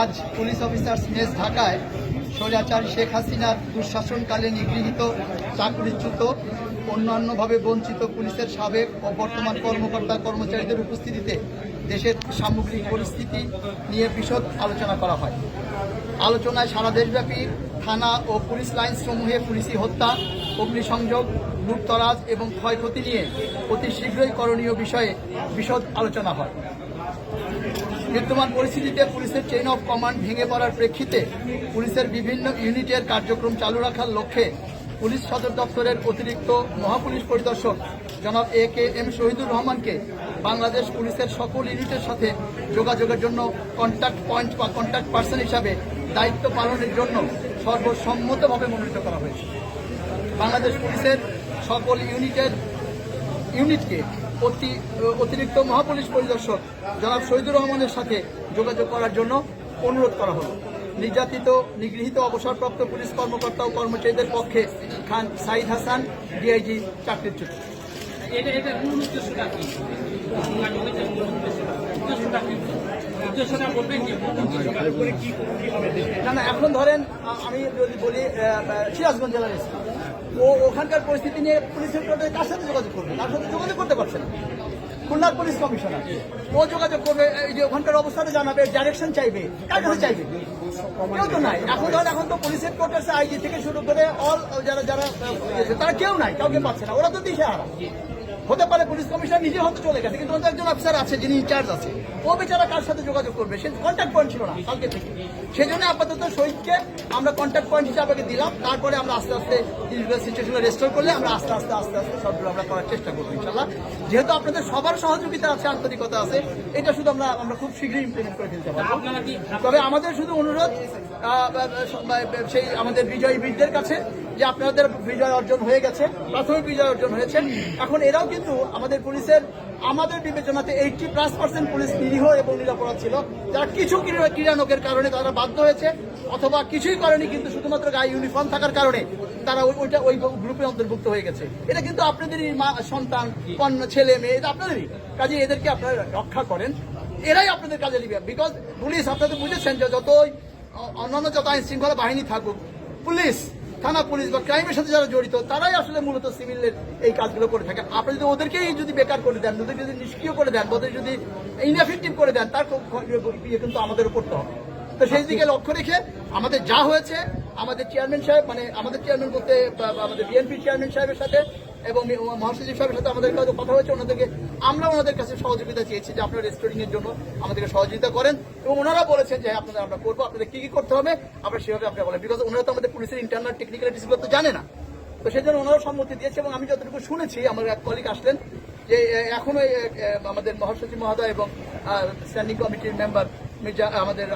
আজ police officers mess ঢাকায় স্বৈরাচার শেখ হাসিনার দুঃশাসনকালে নিগৃহীত, চাকরিচ্যুত, অন্যান্যভাবে বঞ্চিত পুলিশের সাবেক ও বর্তমান কর্মকর্তা কর্মচারীদের উপস্থিতিতে দেশের সামগ্রিক পরিস্থিতি নিয়ে বিশদ আলোচনা করা হয়। আলোচনায় সারা দেশব্যাপী থানা ও পুলিশ লাইন সমূহে পুলিশি হত্যা, অগ্নিসংযোগ, লুটতরাজ এবং ক্ষয়ক্ষতি নিয়ে অতি শীঘ্রই করণীয় বিষয়ে বিশদ আলোচনা হয়। বিদ্যমান পরিস্থিতিতে পুলিশের চেইন অফ কমান্ড ভেঙে পড়ার প্রেক্ষিতে পুলিশের বিভিন্ন ইউনিটের কার্যক্রম চালু রাখার লক্ষ্যে পুলিশ সদর দপ্তরের অতিরিক্ত মহাপুলিশ পরিদর্শক জনাব এ কে এম শহীদুর রহমানকে বাংলাদেশ পুলিশের সকল ইউনিটের সাথে যোগাযোগের জন্য কন্ট্যাক্ট পয়েন্ট বা কন্ট্যাক্ট পার্সন হিসাবে দায়িত্ব পালনের জন্য সর্বসম্মতভাবে মনোনীত করা হয়েছে। বাংলাদেশ পুলিশের সকল ইউনিটের, ইউনিটকে অতি অতিরিক্ত মহাপুলিশ পরিদর্শক জনাব শহীদুর রহমানের সাথে যোগাযোগ করার জন্য অনুরোধ করা হলো। নির্যাতিত নিগৃহীত অবসরপ্রাপ্ত পুলিশ কর্মকর্তা ও কর্মচারীদের পক্ষে খান সাইদ হাসান ডিআইজি কি? হবে না না এখন ধরেন আমি যদি বলি সিরাজগঞ্জ জেলার ও ওখানকার পরিস্থিতি নিয়ে পুলিশের কাছে সাথে যোগাযোগ করবে? তার সাথে যোগাযোগ করতে পারছে না। খুলনার পুলিশ কমিশনার। ও যোগাযোগ করবে, এই যে ওখানকার অবস্থাটা জানাবে ডাইরেকশন চাইবে, কার কাছে চাইবে? কেউ তো নাই। এখন ধর, এখন তো পুলিশের কোর্টের আইজি থেকে শুরু করে অল যারা যারা তারা কেউ নাই, কাউকে পাচ্ছে না। ওরা তো দিশে হারা হতে পারে পুলিশ কমিশনার নিজে হতে চলে গেছে, কিন্তু একজন অফিসার আছে যিনি ইনচার্জ আছে। ও বেচারা কার সাথে যোগাযোগ করবে? সে কন্ট্যাক্ট পয়েন্ট ছিল না কালকে থেকে। সেই জন্য আপাতত শহীদকে আমরা কন্ট্যাক্ট পয়েন্ট হিসাবে দিলাম, তারপরে আমরা আস্তে আস্তে সিচুয়েশন রেস্টোর করলে আমরা আস্তে আস্তে আস্তে আস্তে সবগুলো আমরা করার চেষ্টা করব ইনশাল্লাহ যেহেতু আপনাদের সবার সহযোগিতা আছে, আন্তরিকতা আছে, এটা শুধু আমরা আমরা খুব শীঘ্রই ইমপ্লিমেন্ট করে ফেলতে পারব। তবে আমাদের শুধু অনুরোধ সেই আমাদের বিজয়ী বীরদের কাছে যে আপনাদের বিজয় অর্জন হয়ে গেছে, প্রাথমিক বিজয় অর্জন হয়েছে। এখন এরাও কিন্তু আমাদের পুলিশের, আমাদের বিবেচনাতে এইটটি প্লাস পার্সেন্ট পুলিশ নিরীহ এবং নিরাপরাধ ছিল। যারা কিছু ক্রীড়া- ক্রীড়ানকের কারণে তারা বাধ্য হয়েছে, অথবা কিছুই করেনি কিন্তু শুধুমাত্র গায়ে ইউনিফর্ম থাকার কারণে তারা ওইটা ওই গ্রুপে অন্তর্ভুক্ত হয়ে গেছে। এটা কিন্তু আপনাদেরই মা, সন্তান, কন্যা, ছেলে, মেয়ে, এটা আপনাদেরই। কাজে এদেরকে আপনারা রক্ষা করেন। এরাই আপনাদের কাজে লিবে বিকজ পুলিশ আপনাদের বুঝেছেন যে যতই অন্যান্য যত আইন শৃঙ্খলা বাহিনী থাকুক, পুলিশ, থানা পুলিশ বা ক্রাইমের সাথে যারা জড়িত, তারাই আসলে মূলত সিভিলের এই কাজগুলো করে থাকে। আপনি যদি ওদেরকেই যদি বেকার করে দেন, ওদেরকে যদি নিষ্ক্রিয় করে দেন ওদের যদি ইনএফেক্টিভ করে দেন, তার খুব ইয়ে কিন্তু আমাদের করতে হবে। তো সেই দিকে লক্ষ্য রেখে আমাদের যা হয়েছে, আমাদের চেয়ারম্যান সাহেব মানে আমাদের চেয়ারম্যান বলতে আমাদের বিএনপি চেয়ারম্যান সাহেবের সাথে এবং মহাসচিব সাহেবের সাথে আমাদের কাছে কথা হয়েছে, ওনাদেরকে আমরা ওনাদের কাছে সহযোগিতা চেয়েছি যে আপনারা রেস্টোরিং এর জন্য আমাদেরকে সহযোগিতা করেন। এবং ওনারা বলেছেন যে আপনাদের আমরা করব, আপনাদের কি কি করতে হবে, আমরা সেভাবে আপনারা বলেন। বিকজ ওনারা তো আমাদের পুলিশের ইন্টারনাল টেকনিক্যালিটিসগুলো তো জানে না। তো সেই জন্য ওনারাও সম্মতি দিয়েছে এবং আমি যতটুকু শুনেছি, আমার এক কলিগ আসলেন যে এখনও আমাদের মহাসচিব মহোদয় এবং স্ট্যান্ডিং কমিটির মেম্বার মির্জা, আমাদের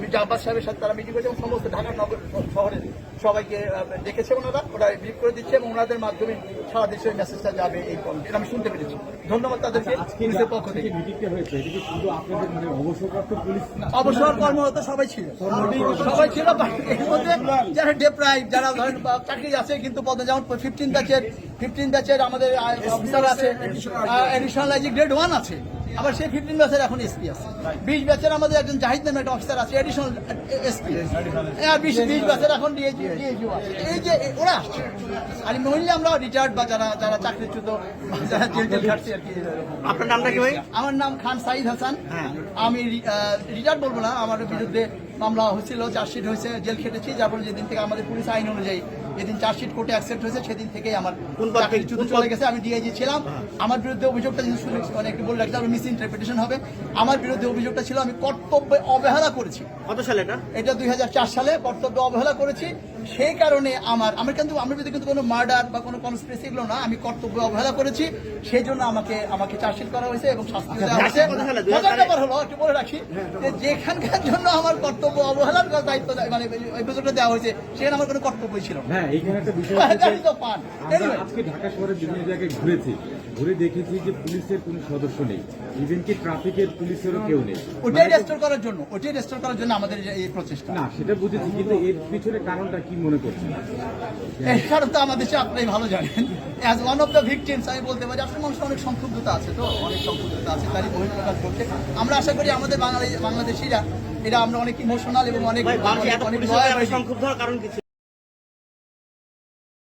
মির্জা আব্বাস সাহেবের সাথে তারা মিটিং করেছে এবং সমস্ত ঢাকা নগর শহরের সবাইকে দেখেছে ওনারা। ওরা ব্রিফ করে দিচ্ছে এবং ওনাদের মাধ্যমে সারা দেশের মেসেজটা যাবে এই আমি শুনতে পেরেছি। ধন্যবাদ তাদেরকে পুলিশের পক্ষ থেকে। মানে অবসর কর্মরত সবাই ছিল। সবাই ছিল বা এর মধ্যে যারা ডেপ্রাইভ যারা ধরেন চাকরি আছে কিন্তু পদে যেমন ফিফটিন ব্যাচের ফিফটিন ব্যাচের আমাদের অফিসার আছে অ্যাডিশনাল এডিশনাল গ্রেড ওয়ান আছে। আবার সেই ফিফটিন ব্যাচের এখন এসপি আছে। বিশ ব্যাচের আমাদের একজন জাহিদ নামে একটা অফিসার আছে এডিশনাল এসপি আর বিশ বিশ ব্যাচের এখন ডিএজি ডিএজিও আছে। এই যে ওরা আসছে। আর মহিলা আমরা রিটায়ার্ড বা যারা যারা চাকরিচ্যুত যারা জেল টেল খাটছে আর কি আপনার নামটা কি ভাই? আমার নাম খান সাইদ হাসান। আমি রিটার্ড বলব না আমার বিরুদ্ধে মামলা হয়েছিল চার্জশিট হয়েছে জেল খেটেছি যার ফলে যেদিন থেকে আমাদের পুলিশ আইন অনুযায়ী যেদিন চার্জশিট কোর্টে অ্যাকসেপ্ট হয়েছে সেদিন থেকেই আমার? চাকরিচ্যুত চলে গেছে আমি ডিআইজি ছিলাম আমার বিরুদ্ধে অভিযোগটা যদি মানে একটু বলে রাখতে মিস ইন্টারপ্রিটেশন হবে। আমার বিরুদ্ধে অভিযোগটা ছিল আমি কর্তব্যে অবহেলা করেছি। কত সালে এটা? এটা দুই হাজার চার সালে কর্তব্য অবহেলা করেছি। সেই কারণে আমার আমার কিন্তু আমার বিরুদ্ধে কিন্তু কোনো মার্ডার বা কোনো কনস্পিরেসি এগুলো না আমি কর্তব্য অবহেলা করেছি। সেই জন্য আমাকে আমাকে চার্জশিট করা হয়েছে এবং শাস্তি দেওয়া হয়েছে। হাজার মজার ব্যাপার হলো একটু বলে রাখি যে যেখানকার জন্য আমার কর্তব্য অবহেলার দায়িত্ব মানে অভিযোগটা দেওয়া হয়েছে সেখানে আমার কোনো কর্তব্যই ছিল না। হ্যাঁ পান। আজকে ঢাকা শহরের বিভিন্ন জায়গায় ঘুরেছি। ঘুরে দেখেছি যে পুলিশের কোনো সদস্য নেই। ইভেন কি ট্রাফিকের পুলিশেরও কেউ নেই। ওটাই রেস্টোর করার জন্য ওটাই রেস্টোর করার জন্য আমাদের এই প্রচেষ্টা। না সেটা বুঝেছি কিন্তু এর পিছনে কারণটা কি মনে করছেন এই কারণ তো আমাদের দেশে আপনারাই ভালো জানেন as one of the victims আমি বলতে পারি আসলে মানুষের অনেক সংক্ষুব্ধতা আছে তো অনেক সংক্ষুব্ধতা আছে তারই বহিঃপ্রকাশ করছে আমরা আশা করি আমাদের বাঙালি বাংলাদেশিরা এটা আমরা অনেক ইমোশনাল এবং অনেক অনেক। সংক্ষুব্ধ কারণ কি ছিল?